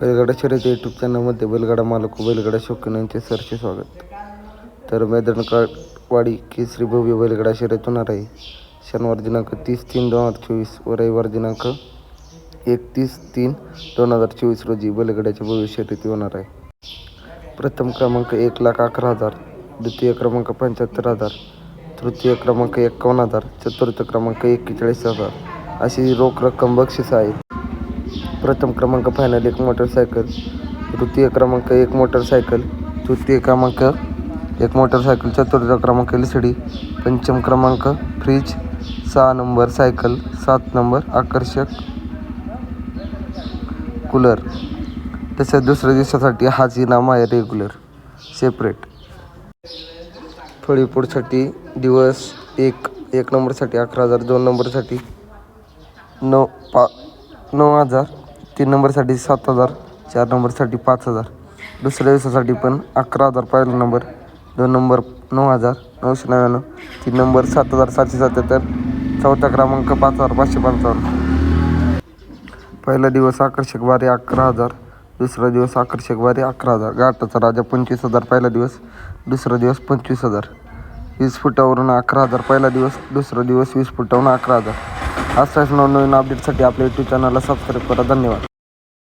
बैलगाडा शर्यत यूट्यूब चॅनलमध्ये बैलगाडा मालक व बैलगाडा शौकीन यांचे सरचे स्वागत. तर मैदानवाडी केसरी भव्य बैलगाडा शर्यत होणार आहे. शनिवार दिनांक तीस तीन दोन हजार चोवीस व रविवार दिनांक एकतीस तीन दोन हजार चोवीस रोजी बैलगाड्याच्या भव्य शर्यती होणार आहे. प्रथम क्रमांक एक लाख अकरा हजार द्वितीय क्रमांक पंच्याहत्तर हजार तृतीय क्रमांक एकावन्न हजार चतुर्थ क्रमांक एक्केचाळीस हजार अशी रोख रक्कम बक्षीस आहे. प्रथम क्रमांक फायनल एक मोटरसायकल तृतीय क्रमांक एक मोटरसायकल तृतीय क्रमांक एक मोटरसायकल चतुर्थ क्रमांक एल सी डी पंचम क्रमांक फ्रीज सहा नंबर सायकल सात नंबर आकर्षक कूलर तसेच दुसऱ्या दिवसासाठी हाच इनाम आहे रेग्युलर सेपरेट फळीपोडसाठी दिवस एक एक नंबरसाठी अकरा हजार दोन नंबरसाठी नऊ पा नऊ हजार. तीन नंबरसाठी सात हजार चार नंबरसाठी पाच हजार. दुसऱ्या दिवसासाठी पण अकरा हजार पहिला नंबर दोन नंबर नऊ हजार नऊशे नव्याण्णव तीन नंबर सात हजार सातशे सत्याहत्तर चौथा क्रमांक पाच हजार पाचशे पंचावन्न. पहिला दिवस आकर्षक वारे अकरा हजार दुसरा दिवस आकर्षक वारे अकरा हजार. गाठाचा राजा पंचवीस हजार पहिला दिवस दुसरा दिवस पंचवीस हजार. वीस फुटावरून अकरा हजार पहिला दिवस दुसरा दिवस वीस फुटावरून अकरा हजार. असाच नवनवीन अपडेटसाठी आपल्या यूट्यूब चॅनलला सबस्क्राईब करा. धन्यवाद.